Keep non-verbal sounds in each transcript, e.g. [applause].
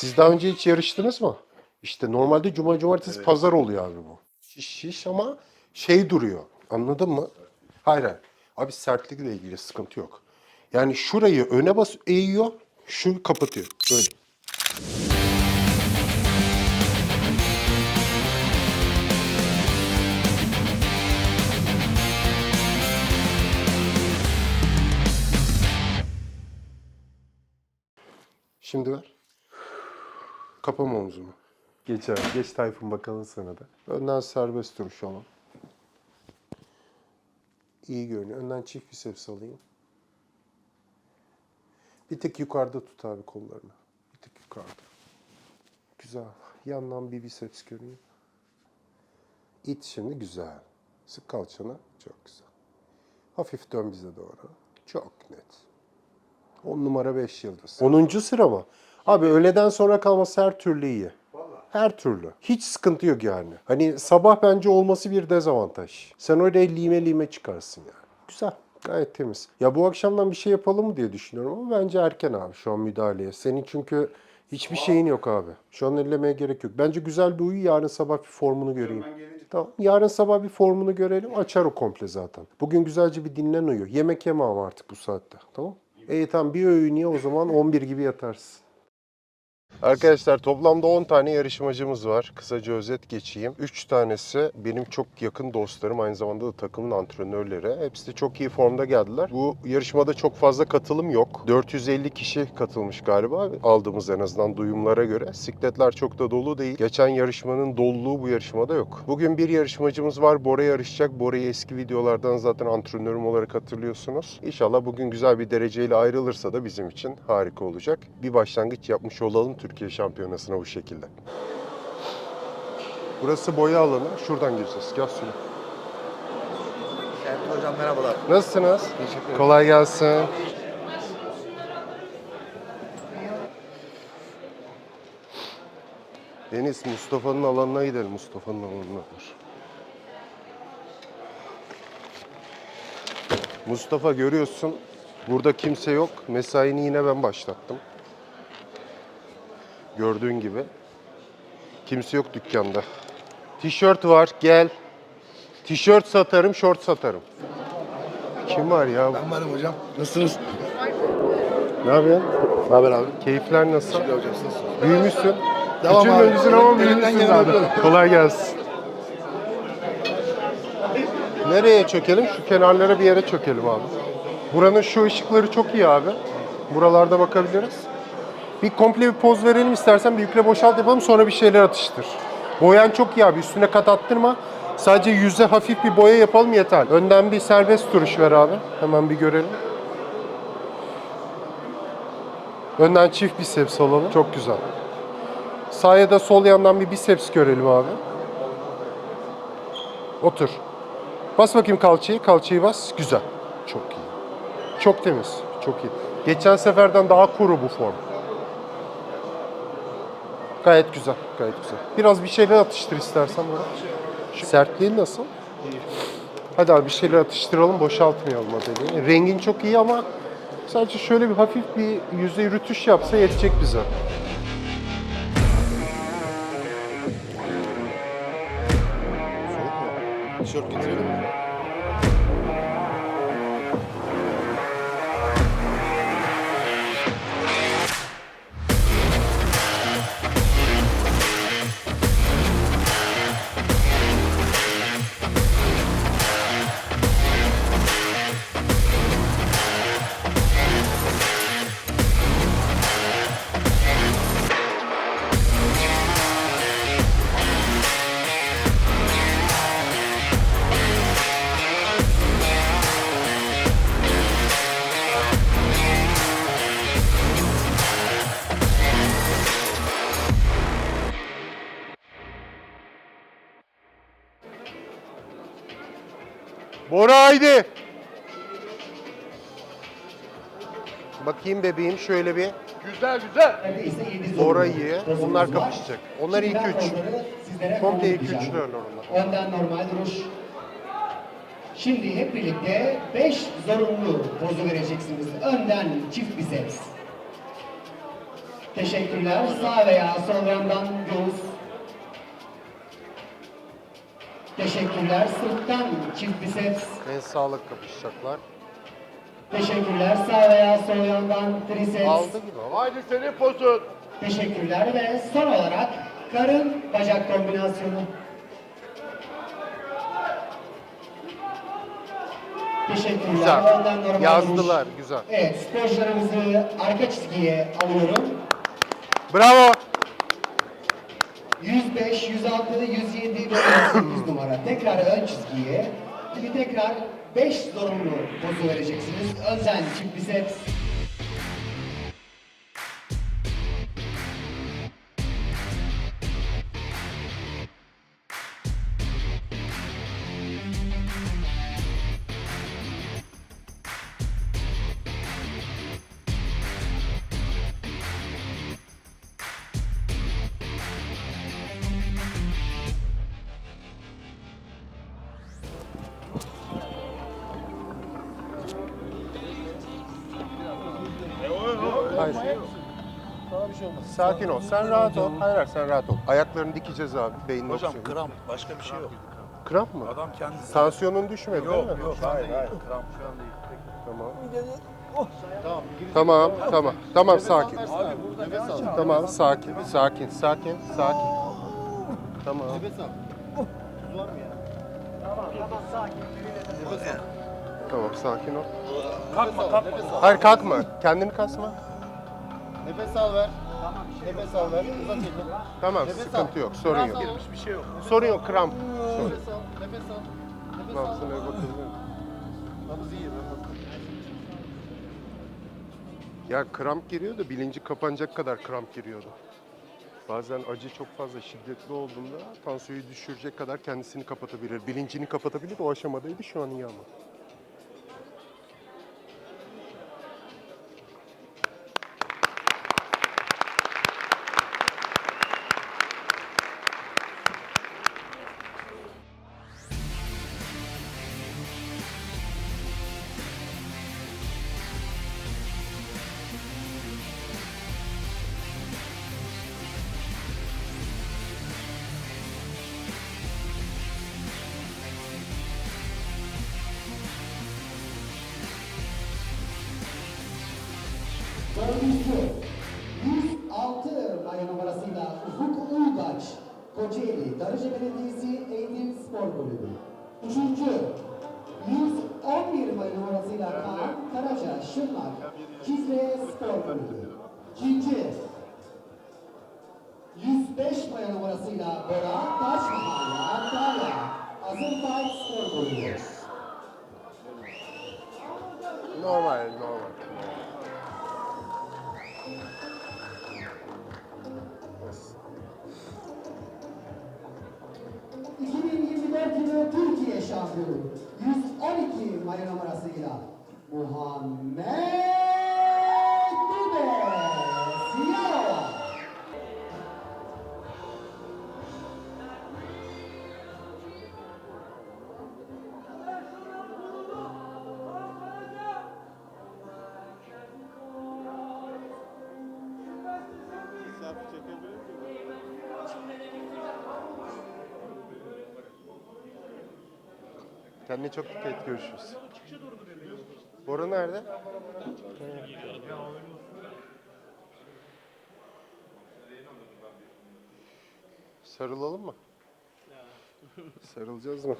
Siz daha önce hiç yarıştınız mı? İşte normalde cuma cumartesi pazar oluyor abi bu. Şiş şiş ama şey duruyor. Anladın mı? Hayır hayır. Abi sertlikle ilgili sıkıntı yok. Yani şurayı öne bas eğiyor, şu kapatıyor. Böyle. Şimdi ver. Kapama omzumu. Geç abi. Geç Tayfun bakalım sana da. Önden serbest duruş ama. İyi görünüyor. Önden çift biceps alayım. Bir tık yukarıda tut abi kollarını. Bir tık yukarıda. Güzel. Yandan bir biceps göreyim. İt şimdi güzel. Sık kalçanı. Çok güzel. Hafif dön bize doğru. Çok net. 10 numara 5 yıldız. 10. sıra mı? Abi öğleden sonra kalması her türlü iyi. Her türlü. Hiç sıkıntı yok yani. Hani sabah bence olması bir dezavantaj. Sen oraya lime lime çıkarsın yani. Güzel. Gayet temiz. Ya bu akşamdan bir şey yapalım mı diye düşünüyorum ama bence erken abi şu an müdahaleye. Senin çünkü hiçbir şeyin yok abi. Şu an ellemeye gerek yok. Bence güzel bir uyu yarın sabah bir formunu göreyim. Tamam. Yarın sabah bir formunu görelim. Açar o komple zaten. Bugün güzelce bir dinlen uyu. Yemek yeme ama artık bu saatte. Tamam İyi tamam bir öğün ye o zaman 11 gibi yatarsın. Arkadaşlar toplamda 10 tane yarışmacımız var. Kısaca özet geçeyim. 3 tanesi benim çok yakın dostlarım. Aynı zamanda da takımın antrenörleri. Hepsi de çok iyi formda geldiler. Bu yarışmada çok fazla katılım yok. 450 kişi katılmış galiba. Aldığımız en azından duyumlara göre. Sikletler çok da dolu değil. Geçen yarışmanın doluluğu bu yarışmada yok. Bugün bir yarışmacımız var. Bora yarışacak. Bora'yı eski videolardan zaten antrenörüm olarak hatırlıyorsunuz. İnşallah bugün güzel bir dereceyle ayrılırsa da bizim için harika olacak. Bir başlangıç yapmış olalım Türkiye Şampiyonası'na bu şekilde. Burası boya alanı. Şuradan gireceğiz. Gel suyu. Ertuğrul Hocam merhabalar. Nasılsınız? Teşekkür ederim. Kolay gelsin. Deniz, Mustafa'nın alanına gidelim. Mustafa'nın alanına. Dur. Mustafa görüyorsun. Burada kimse yok. Mesaini yine ben başlattım. Gördüğün gibi. Kimse yok dükkanda. Tişört var, gel. Tişört satarım, şort satarım. Kim var ya? Ben varım hocam. Nasılsınız? Ne yapıyorsun? Ne haber abi? Keyifler nasıl? Teşekkür hocam. Nasılsınız? Büyümüşsün. Devam Küçük abi. müsün ama Elimden büyümüşsün geleni abi. yapıyorum. Kolay gelsin. Nereye çökelim? Şu kenarlara bir yere çökelim abi. Buranın şu ışıkları çok iyi abi. Buralarda bakabiliriz. Bir komple bir poz verelim istersen bir yükle boşalt yapalım sonra bir şeyler atıştır. Boyan çok iyi abi üstüne kat attırma. Sadece yüze hafif bir boya yapalım yeter. Önden bir serbest duruş ver abi. Hemen bir görelim. Önden çift biceps alalım. Çok güzel. Sağ ya da sol yandan bir biceps görelim abi. Otur. Bas bakayım kalçayı. Kalçayı bas. Güzel. Çok iyi. Çok temiz. Çok iyi. Geçen seferden daha kuru bu form. Gayet güzel. Gayet güzel. Biraz bir şeyler atıştır istersen bana. Sertliğin nasıl? Hadi abi bir şeyler atıştıralım. Boşaltmayalım adeliği. Rengin çok iyi ama sadece şöyle bir hafif bir yüzey rütüş yapsa yetecek bize. Tişört getirelim mi? Bora haydi. Bakayım bebeğim şöyle bir. Güzel güzel. Bora iyi. Onlar kapışacak. Onlar ilk üç. Komple ilk üçler onlar. Önden normal duruş. Şimdi hep birlikte 5 zorunlu pozu vereceksiniz. Önden çift biceps. Teşekkürler. Sağ veya sol yandan göğüs. Teşekkürler. Sırttan çift biceps. En sağlık kapışacaklar. Teşekkürler. Sağ veya sol yandan triceps. Aldı gibi. Haydi senin posun. Teşekkürler ve son olarak karın bacak kombinasyonu. Teşekkürler. Güzel. Ondan normal Yazdılar, güzel. Evet, sporcularımızı arka çizgiye alıyorum. Bravo. 105, 106, 107 ve 108 numara. Tekrar ön çizgiye. Şimdi tekrar 5 zorunlu pozu vereceksiniz. Önden çift biceps. Hayır. Sakin ol. Sen rahat ol. Hayır hayır sen rahat ol. Ayaklarını dikeceğiz abi. Beynin Hocam opsiyonu. kramp başka bir şey yok. Kramp mı? Adam kendisi. Tansiyonun düşmedi değil mi? Yok yok hayır hayır kramp şu an değil. Tamam. Tamam, tamam. Tamam sakin. Tamam sakin, sakin, sakin, sakin. Tamam. Tamam sakin ol. Kalkma kalkma. Hayır kalkma. Kendini kasma. Nefes al ver. Nefes al ver. Uzat elini. Tamam Nefes sıkıntı al. yok. Sorun yok. Bir şey yok. Sorun yok kramp. Sorun. Nefes al. Nefes al. Nefes al. Nabzına? Nabız iyi. nabız. Ya kramp giriyor da bilinci kapanacak kadar kramp giriyordu. Bazen acı çok fazla şiddetli olduğunda tansiyonu düşürecek kadar kendisini kapatabilir. Bilincini kapatabilir. O aşamadaydı şu an iyi ama. Darıca Belediyesi Eğitim Spor Kulübü. Üçüncü, 111 maya numarasıyla Kaan Karaca, Şırnak, Cizre Spor Kulübü. İkinci, 105 maya numarasıyla Bora Taşmahalle, Antalya, Azerbaycan Spor Kulübü. Normal, normal. 2024 yılı Türkiye şampiyonu. 112 maya numarasıyla Muhammed Kendine çok dikkat et. Görüşürüz. Bora nerede? Sarılalım mı? Sarılacağız mı?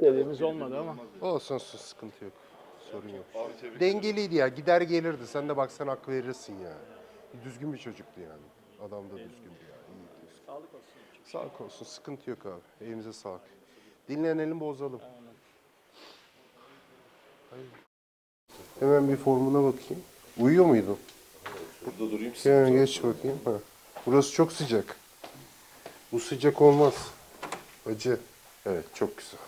Dediğimiz olmadı ama. Olsun olsun sıkıntı yok. Sorun yok. Dengeliydi ya gider gelirdi. Sen de baksan hak verirsin ya. Düzgün bir çocuktu yani. Adam da düzgündü ya. İyi düzgün. Sağlık olsun. Sağlık olsun. Sıkıntı yok abi. Elinize sağlık. Dinlenelim bozalım. Hemen bir formuna bakayım. Uyuyor muydun? Burada durayım. Hemen geç bakayım. Ha. Burası çok sıcak. Bu sıcak olmaz. Acı. Evet çok güzel.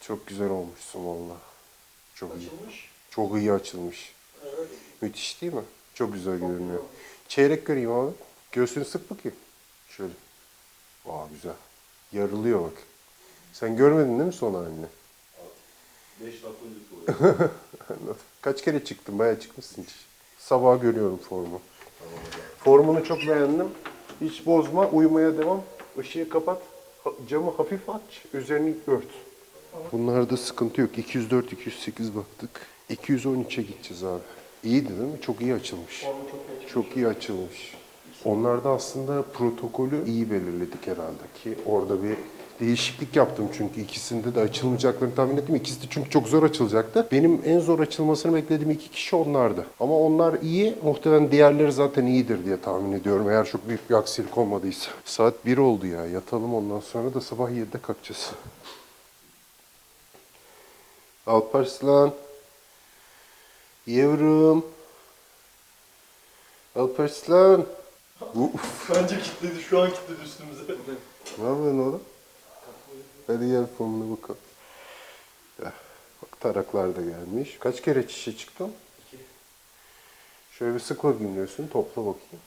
Çok güzel olmuşsun valla. Çok iyi. Çok iyi açılmış. Müthiş değil mi? Çok güzel görünüyor. Çeyrek göreyim abi. Göğsünü sık bakayım. Şöyle. Aa güzel. Yarılıyor bak. Sen görmedin değil mi son halini? [laughs] Anladım. Kaç kere çıktın? Bayağı çıkmışsın hiç. Sabah görüyorum formu. Formunu çok beğendim. Hiç bozma, uyumaya devam. Işığı kapat, camı hafif aç, üzerini ört. Bunlarda sıkıntı yok. 204, 208 baktık. 213'e gideceğiz abi. İyiydi değil mi? Çok iyi açılmış. Çok iyi açılmış. Onlarda aslında protokolü iyi belirledik herhalde ki orada bir değişiklik yaptım çünkü ikisinde de açılmayacaklarını tahmin ettim. İkisi de çünkü çok zor açılacaktı. Benim en zor açılmasını beklediğim iki kişi onlardı. Ama onlar iyi. Muhtemelen diğerleri zaten iyidir diye tahmin ediyorum. Eğer çok büyük bir aksilik olmadıysa. Saat 1 oldu ya. Yatalım ondan sonra da sabah 7'de kalkacağız. Alparslan. Yavrum. Alparslan. [laughs] Uf. Bence kilitledi. Şu an kilitledi üstümüze. Ne yapıyorsun oğlum? Hadi gel formuna bakalım. Ya, bak taraklar da gelmiş. Kaç kere çişe çıktın? Şöyle bir sık bakayım diyorsun. Topla bakayım.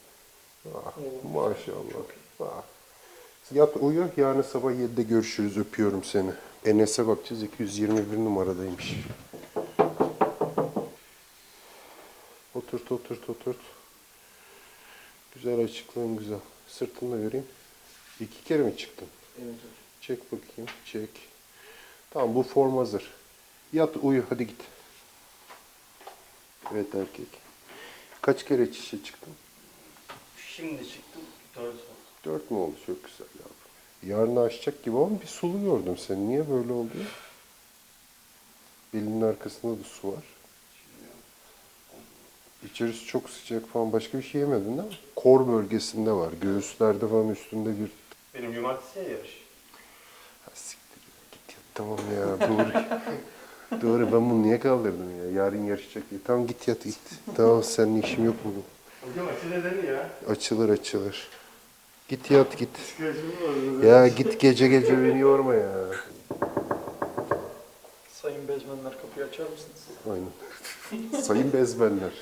Ah, maşallah. Ah. Yat uyu. Yarın sabah 7'de görüşürüz. Öpüyorum seni. Enes'e bakacağız. 221 numaradaymış. Oturt, oturt, oturt. Güzel açıklığın güzel. Sırtını da göreyim. İki kere mi çıktın? Evet hocam. Çek bakayım. Çek. Tamam bu form hazır. Yat uyu hadi git. Evet erkek. Kaç kere çişe çıktın? Şimdi çıktım. Dört saat. Dört mü oldu? Çok güzel yavrum. Yarın açacak gibi ama bir sulu gördüm seni. Niye böyle oldu? Belinin arkasında da su var. İçerisi çok sıcak falan. Başka bir şey yemedin değil mi? Kor bölgesinde var. Göğüslerde falan üstünde bir Benim cumartesiye yarış. Ha, siktir. Git yat tamam ya. Doğru. [laughs] Doğru ben bunu niye kaldırdım ya? Yarın yarışacak diye. Tamam git yat git. Tamam seninle işim yok bugün. Hocam açıl edelim ya. Açılır açılır. Git yat git. Ya git gece gece beni yorma ya. Sayın bezmenler kapıyı açar mısınız? Aynen. Sayın bezmenler.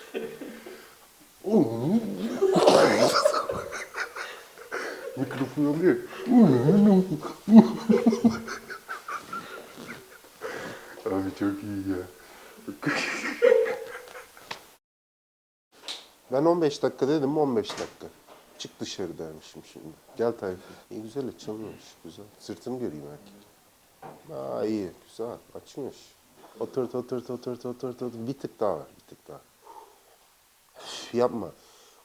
Mikrofon alıyor. Abi çok iyi ya. Ben 15 dakika dedim 15 dakika. Çık dışarı dermişim şimdi. Gel Tayfun. İyi güzel açılmış. Güzel. Sırtını göreyim erkek. Aa iyi. Güzel. Açmış. Oturt oturt oturt oturt oturt. Bir tık daha var. Bir tık daha. Üf, yapma.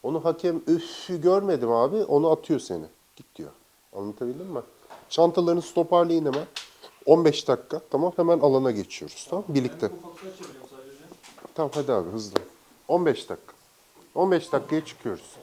Onu hakem üf görmedim abi. Onu atıyor seni. Git diyor. Anlatabildim mi? Çantalarını toparlayın hemen. 15 dakika. Tamam hemen alana geçiyoruz. Tamam birlikte. Tamam hadi abi hızlı. 15 dakika. 15 dakikaya çıkıyoruz.